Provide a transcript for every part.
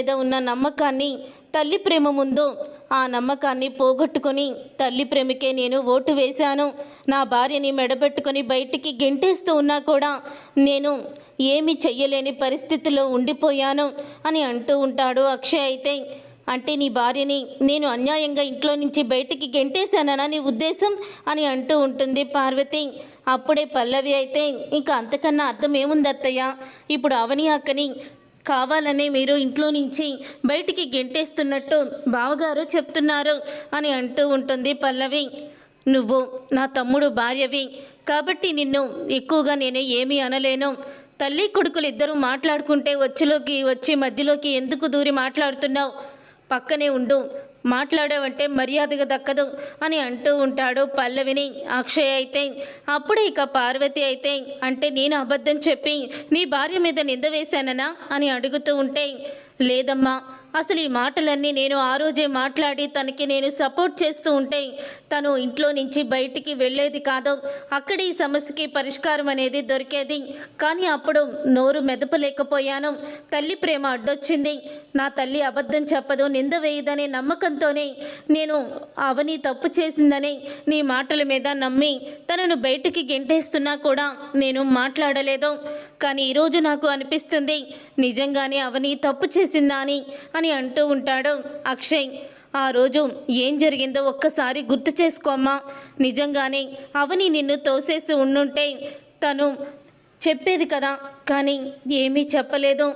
మీద ఉన్న నమ్మకాన్ని తల్లి ప్రేమ ముందు ఆ నమ్మకాన్ని పోగొట్టుకొని తల్లి ప్రేమకే నేను ఓటు వేశాను. నా భార్యని మెడబెట్టుకొని బయటికి గెంటేస్తూ ఉన్నా కూడా నేను ఏమి చెయ్యలేని పరిస్థితిలో ఉండిపోయాను అని అంటూ ఉంటాడు అక్షయ్ అయితే. అంటే నీ భార్యని నేను అన్యాయంగా ఇంట్లో నుంచి బయటికి గెంటేశాననా నీ ఉద్దేశం అని అంటూ ఉంటుంది పార్వతి. అప్పుడే పల్లవి అయితే ఇంకా అంతకన్నా అర్థం ఏముంది అత్తయ్య ఇప్పుడు అవని అక్కని కావాలనే మీరు ఇంట్లో నుంచి బయటికి గెంటేస్తున్నట్టు బావగారు చెప్తున్నారు అని అంటూ ఉంటుంది పల్లవి. నువ్వు నా తమ్ముడు భార్యవి. కాబట్టి నిన్ను ఎక్కువగా నేను ఏమీ అనలేను. తల్లి కొడుకులు ఇద్దరు మాట్లాడుకుంటే వచ్చిలోకి వచ్చి మధ్యలోకి ఎందుకు దూరి మాట్లాడుతున్నావు? పక్కనే ఉండు. మాట్లాడావంటే మర్యాదగా దక్కదు అని అంటూ ఉంటాడు పల్లవిని. అక్షయ్ అయితే అప్పుడే ఇక పార్వతి అయితే అంటే నేను అబద్ధం చెప్పి నీ భార్య మీద నింద వేశాననా? అని అడుగుతూ ఉంటే లేదమ్మా అసలు ఈ మాటలన్నీ నేను ఆ రోజే మాట్లాడి తనకి నేను సపోర్ట్ చేస్తూ ఉంటే తను ఇంట్లో నుంచి బయటికి వెళ్ళేది కాదు. అక్కడ ఈ సమస్యకి పరిష్కారం అనేది దొరికేది. కానీ అప్పుడు నోరు మెదపలేకపోయాను. తల్లి ప్రేమ అడ్డొచ్చింది. నా తల్లి అబద్ధం చెప్పదు నింద వేయదనే నమ్మకంతోనే నేను అవని తప్పు చేసిందని నీ మాటల మీద నమ్మి తనను బయటికి గెంటేస్తున్నా కూడా నేను మాట్లాడలేదు. కానీ ఈరోజు నాకు అనిపిస్తుంది నిజంగానే అవని తప్పు చేసిందా అని అని అంటూ ఉంటాడు అక్షయ్. ఆ రోజు ఏం జరిగిందో ఒక్కసారి గుర్తు చేసుకోమ్మా నిజంగానే అవని నిన్ను తోసేసి ఉండుంటే తను చెప్పేది కదా కానీ ఏమీ చెప్పలేదు.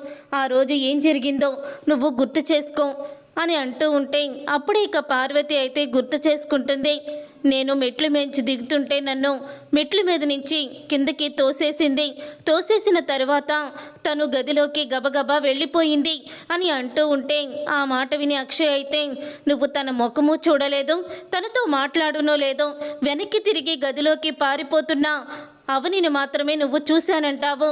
ఆ రోజు ఏం జరిగిందో నువ్వు గుర్తు చేసుకో అని అంటూ ఉంటే అప్పుడే ఇక పార్వతి అయితే గుర్తు చేసుకుంటుంది. నేను మెట్లు మించి దిగుతుంటే నన్ను మెట్ల మీద నుంచి కిందకి తోసేసింది. తోసేసిన తర్వాత తను గదిలోకి గబగబా వెళ్ళిపోయింది అని అంటూ ఉంటే ఆ మాట విని అక్షయ్ అయితే నువ్వు తన ముఖము చూడలేదు తనతో మాట్లాడునో లేదో వెనక్కి తిరిగి గదిలోకి పారిపోతున్నా. అవనిని మాత్రమే నువ్వు చూశానంటావు.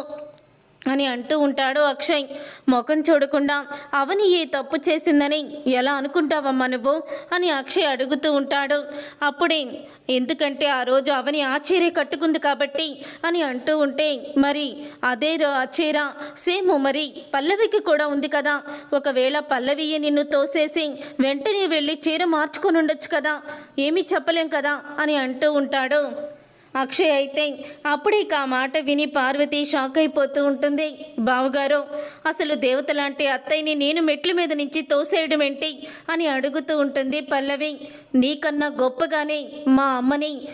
అని అంటూ ఉంటాడు అక్షయ్. ముఖం చూడకుండా అవని ఏ తప్పు చేసిందని ఎలా అనుకుంటావమ్మా నువ్వు? అని అక్షయ్ అడుగుతూ ఉంటాడు. అప్పుడే ఎందుకంటే ఆ రోజు అవని ఆ కట్టుకుంది కాబట్టి అని అంటూ ఉంటే మరి అదే రో- ఆ చీర? సేమ్ మరి పల్లవికి కూడా ఉంది కదా. ఒకవేళ పల్లవియే నిన్ను తోసేసి వెంటనే వెళ్ళి చీర మార్చుకొని ఉండొచ్చు కదా. ఏమీ చెప్పలేం కదా అని అంటూ ఉంటాడు. అక్షయ్ అయితే అప్పుడే ఇక ఆ మాట విని పార్వతి షాక్ అయిపోతూ ఉంటుంది. బావగారు అసలు దేవత లాంటి అత్తయ్యని నేను మెట్ల మీద నుంచి తోసేయడం ఏంటి? అని అడుగుతూ ఉంటుంది పల్లవి. నీకన్నా గొప్పగానే మా అమ్మని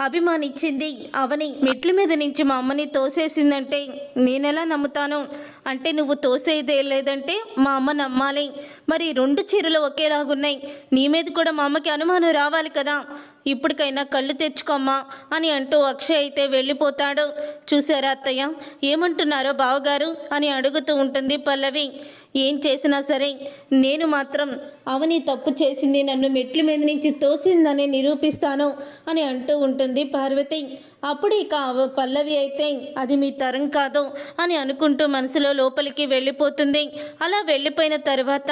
అభిమానించింది అవని. మెట్ల మీద నుంచి మా అమ్మని తోసేసిందంటే నేనెలా నమ్ముతాను? అంటే నువ్వు తోసేదే లేదంటే మా అమ్మ నమ్మాలి. మరి రెండు చీరలు ఒకేలాగున్నాయి. నీ మీద కూడా మా అమ్మకి అనుమానం రావాలి కదా. ఇప్పటికైనా కళ్ళు తెచ్చుకోమ్మా అని అంటూ అక్షయ్ అయితే వెళ్ళిపోతాడు. చూసారా అత్తయ్య? ఏమంటున్నారో బావగారు అని అడుగుతూ ఉంటుంది పల్లవి. ఏం చేసినా సరే నేను మాత్రం అవని తప్పు చేసింది నన్ను మెట్ల మీద నుంచి తోసిందని నిరూపిస్తాను అని అంటూ ఉంటుంది పార్వతి. అప్పుడు ఇక పల్లవి అయితే అది మీ తరం కాదు అని అనుకుంటూ మనసులో లోపలికి వెళ్ళిపోతుంది. అలా వెళ్ళిపోయిన తర్వాత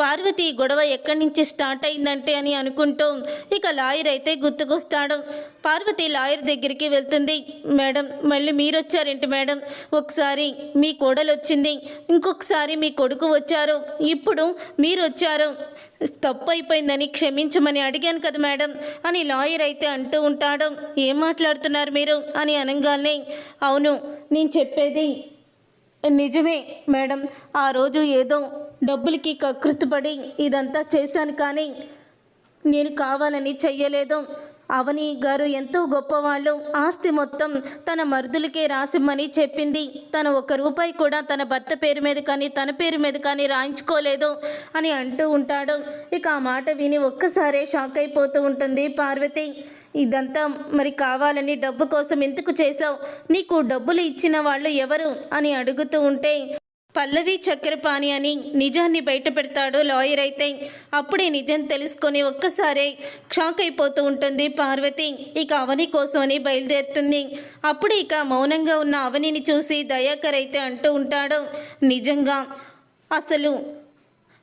పార్వతి గొడవ ఎక్కడి నుంచి స్టార్ట్ అయిందంటే అని అనుకుంటూ. ఇక లాయర్ అయితే గుర్తుకొస్తాడు. పార్వతి లాయర్ దగ్గరికి వెళ్తుంది. మేడం మళ్ళీ మీరు వచ్చారేంటి మేడం? ఒకసారి మీ కోడలు వచ్చింది ఇంకొకసారి మీ కొడుకు వచ్చారు. ఇప్పుడు మీరు వచ్చారు తప్పు అయిపోయిందని క్షమించమని అడిగాను కదా మేడం అని లాయర్ అయితే అంటూ ఉంటాడు. ఏం మాట్లాడుతున్నారు మీరు? అని అనగానే అవును నేను చెప్పేది నిజమే మేడం. ఆ రోజు ఏదో డబ్బులకి కకృతిపడి ఇదంతా చేశాను కానీ నేను కావాలని చెయ్యలేదు. అవని గారు ఎంతో గొప్పవాళ్ళు. ఆస్తి మొత్తం తన మరుదులకే రాసిమ్మని చెప్పింది. తన ఒక్క రూపాయి కూడా తన భర్త పేరు మీద కానీ తన పేరు మీద కానీ రాయించుకోలేదు అని అంటూ ఉంటాడు. ఇక ఆ మాట విని ఒక్కసారే షాక్ అయిపోతూ ఉంటుంది పార్వతి. ఇదంతా మరి కావాలని డబ్బు కోసం ఎందుకు చేశావు? నీకు డబ్బులు ఇచ్చిన వాళ్ళు ఎవరు? అని అడుగుతూ ఉంటే పల్లవి చక్రపాణి అని నిజాన్ని బయట పెడతాడు లాయర్ అయితే అప్పుడే నిజం తెలుసుకొని ఒక్కసారే షాక్ అయిపోతూ ఉంటుంది పార్వతి. ఇక అవని కోసమని బయలుదేరుతుంది. అప్పుడు ఇక మౌనంగా ఉన్న అవనిని చూసి దయాకర్ అయితే అంటూ ఉంటాడు నిజంగా అసలు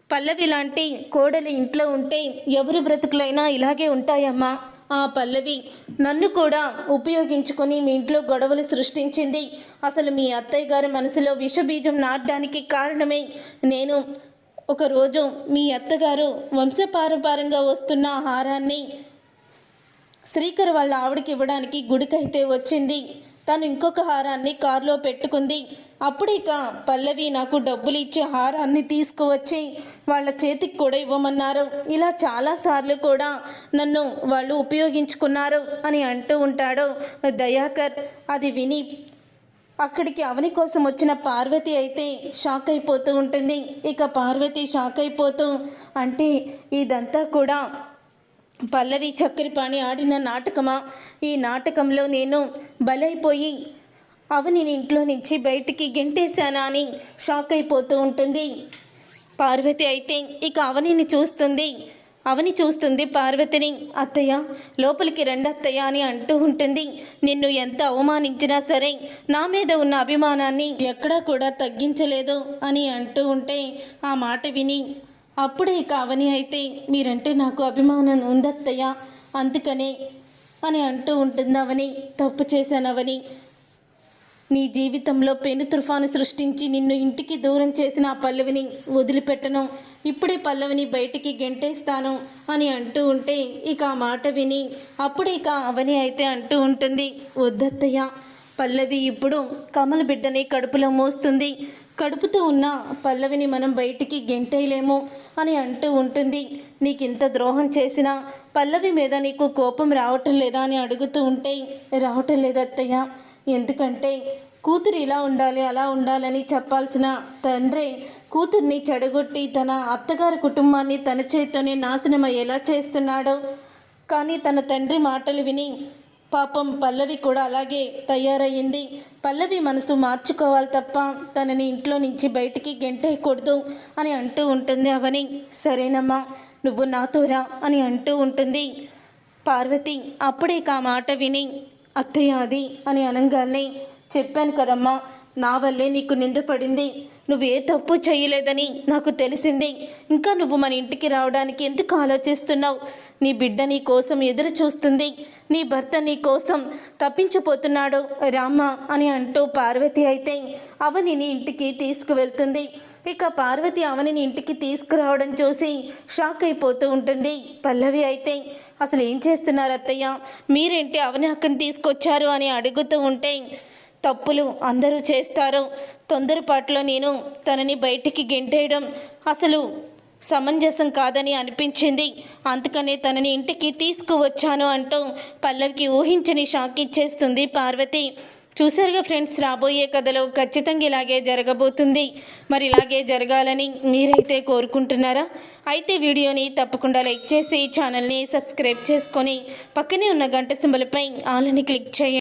పల్లవి లాంటి కోడలి ఇంట్లో ఉంటే ఎవరు బ్రతుకులైనా ఇలాగే ఉంటాయమ్మా. ఆ పల్లవి నన్ను కూడా ఉపయోగించుకొని మీ ఇంట్లో గొడవలు సృష్టించింది. అసలు మీ అత్తయ్య గారి మనసులో విషబీజం నాటడానికి కారణమే నేను. ఒకరోజు మీ అత్తగారు వంశపారంపరంగా వస్తున్న హారాన్ని శ్రీకర్ వాళ్ళ ఆవిడకి ఇవ్వడానికి గుడికైతే వచ్చింది. తను ఇంకొక హారాన్ని కారులో పెట్టుకుంది. అప్పుడిక పల్లవి నాకు డబ్బులు ఇచ్చే హారాన్ని తీసుకువచ్చి వాళ్ళ చేతికి కూడా ఇవ్వమన్నారు. ఇలా చాలాసార్లు కూడా నన్ను వాళ్ళు ఉపయోగించుకున్నారు అని అంటూ ఉంటాడు దయాకర్. అది విని అక్కడికి అవని కోసం వచ్చిన పార్వతి అయితే షాక్ అయిపోతూ ఉంటుంది. ఇక పార్వతి షాక్ అయిపోతూ అంటే ఇదంతా కూడా పల్లవి చక్కెరపాణి ఆడిన నాటకమా? ఈ నాటకంలో నేను బలైపోయి అవనిని ఇంట్లో నుంచి బయటికి గెంటేశానా అని షాక్ అయిపోతూ ఉంటుంది. పార్వతి అయితే ఇక అవనిని చూస్తుంది. అవని చూస్తుంది పార్వతిని అత్తయ్య లోపలికి రండి అత్తయ్య అని అంటూ ఉంటుంది. నిన్ను ఎంత అవమానించినా సరే నా మీద ఉన్న అభిమానాన్ని ఎక్కడా కూడా తగ్గించలేదు అని అంటూ ఉంటే ఆ మాట విని అప్పుడే ఇక అవని అయితే మీరంటే నాకు అభిమానం ఉందత్తయ్య అందుకనే అని అంటూ ఉంటుంది అవని. తప్పు చేశానవని నీ జీవితంలో పెను తుఫాను సృష్టించి నిన్ను ఇంటికి దూరం చేసిన ఆ పల్లవిని వదిలిపెట్టను. ఇప్పుడే పల్లవిని బయటికి గెంటేస్తాను అని అంటూ ఉంటే ఇక ఆ మాట విని అప్పుడే ఇక అవని అయితే అంటూ ఉంటుంది వద్దత్తయ్య పల్లవి ఇప్పుడు కమల బిడ్డని కడుపులో మోస్తుంది. కడుపుతో ఉన్న పల్లవిని మనం బయటికి గెంటేయలేము అని అంటూ ఉంటుంది. నీకు ఇంత ద్రోహం చేసినా పల్లవి మీద నీకు కోపం రావటం లేదా అని అడుగుతూ ఉంటే రావటం లేదత్తయ్య. ఎందుకంటే కూతురు ఇలా ఉండాలి అలా ఉండాలని చెప్పాల్సిన తండ్రి కూతుర్ని చెడగొట్టి తన అత్తగారి కుటుంబాన్ని తన చేత్తోనే నాశనం అయ్యేలా చేస్తున్నాడు. కానీ తన తండ్రి మాటలు విని పాపం పల్లవి కూడా అలాగే తయారయ్యింది. పల్లవి మనసు మార్చుకోవాలి తప్ప తనని ఇంట్లో నుంచి బయటికి గెంటేయకూడదు అని అంటూ ఉంటుంది అవని. సరేనమ్మా నువ్వు నాతోరా అని అంటూ ఉంటుంది. పార్వతి అప్పుడే ఆ మాట విని అత్తయ్య అది అని అనగానే చెప్పాను కదమ్మా నా వల్లే నీకు నింద పడింది. తప్పు చేయలేదని నాకు తెలిసింది. ఇంకా నువ్వు మన ఇంటికి రావడానికి ఎందుకు ఆలోచిస్తున్నావు? నీ బిడ్డ నీ కోసం ఎదురు చూస్తుంది. నీ భర్త నీ కోసం తప్పించిపోతున్నాడు. రామ అని అంటూ పార్వతి అయితే అవనిని ఇంటికి తీసుకువెళ్తుంది. ఇక పార్వతి అవనిని ఇంటికి తీసుకురావడం చూసి షాక్ అయిపోతూ ఉంటుంది. పల్లవి అయితే అసలు ఏం చేస్తున్నారు అత్తయ్య? మీరేంటి అవని అక్కని తీసుకొచ్చారు? అని అడుగుతూ ఉంటే తప్పులు అందరూ చేస్తారు. తొందరపాటులో నేను తనని బయటికి గెంటేయడం అసలు సమంజసం కాదని అనిపించింది. అందుకనే తనని ఇంటికి తీసుకువచ్చాను అంటూ పల్లవికి ఊహించని షాక్ ఇచ్చేస్తుంది పార్వతి. చూసారుగా ఫ్రెండ్స్ రాబోయే కథలో ఖచ్చితంగా ఇలాగే జరగబోతుంది. మరి ఇలాగే జరగాలని మీరైతే కోరుకుంటున్నారా? అయితే వీడియోని తప్పకుండా లైక్ చేసి ఛానల్ని సబ్స్క్రైబ్ చేసుకొని పక్కనే ఉన్న గంట సింబలపై ఆలని క్లిక్ చేయండి.